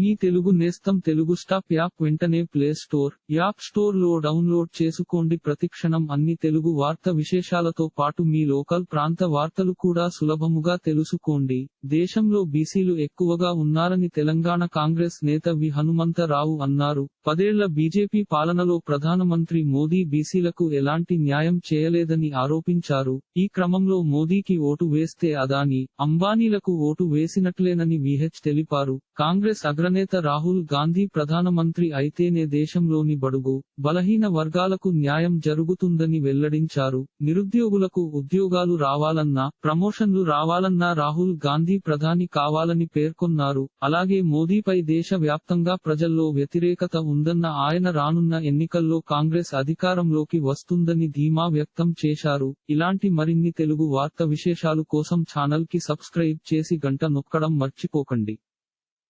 మీ తెలుగు నేస్తం Telugu stop app వెంటనే play store app స్టోర్లో డౌన్లోడ్ చేసుకోండి. ప్రతిక్షణం అన్ని తెలుగు వార్త విశేషాలతో పాటు మీ లోకల్ ప్రాంత వార్తలు కూడా సులభముగా తెలుసుకోండి. దేశంలో బీసీలు ఎక్కువగా ఉన్నారని తెలంగాణ కాంగ్రెస్ నేత వి. హనుమంతరావు అన్నారు. పదేళ్ళ బీజేపీ పాలనలో ప్రధానమంత్రి మోదీ బీసీలకు ఎలాంటి న్యాయం చేయలేదని ఆరోపించారు. ఈ క్రమంలో మోదీకి ఓటు వేస్తే అదాని అంబానీలకు ఓటు వేసినట్లేనని విహెచ్ తెలిపారు. కాంగ్రెస్ అగ్ర అగ్రనేత రాహుల్ గాంధీ ప్రధానమంత్రి అయితేనే దేశంలోని బడుగు బలహీన వర్గాలకు న్యాయం జరుగుతుందని వెల్లడించారు. నిరుద్యోగులకు ఉద్యోగాలు రావాలన్నా ప్రమోషన్లు రావాలన్నా రాహుల్ గాంధీ ప్రధాని కావాలని పేర్కొన్నారు. అలాగే మోదీపై దేశ వ్యాప్తంగా ప్రజల్లో వ్యతిరేకత ఉందన్న ఆయన రానున్న ఎన్నికల్లో కాంగ్రెస్ అధికారంలోకి వస్తుందని ధీమా వ్యక్తం చేశారు. ఇలాంటి మరిన్ని తెలుగు వార్త విశేషాలు కోసం ఛానల్కి సబ్స్క్రైబ్ చేసి గంట నొక్కడం మర్చిపోకండి.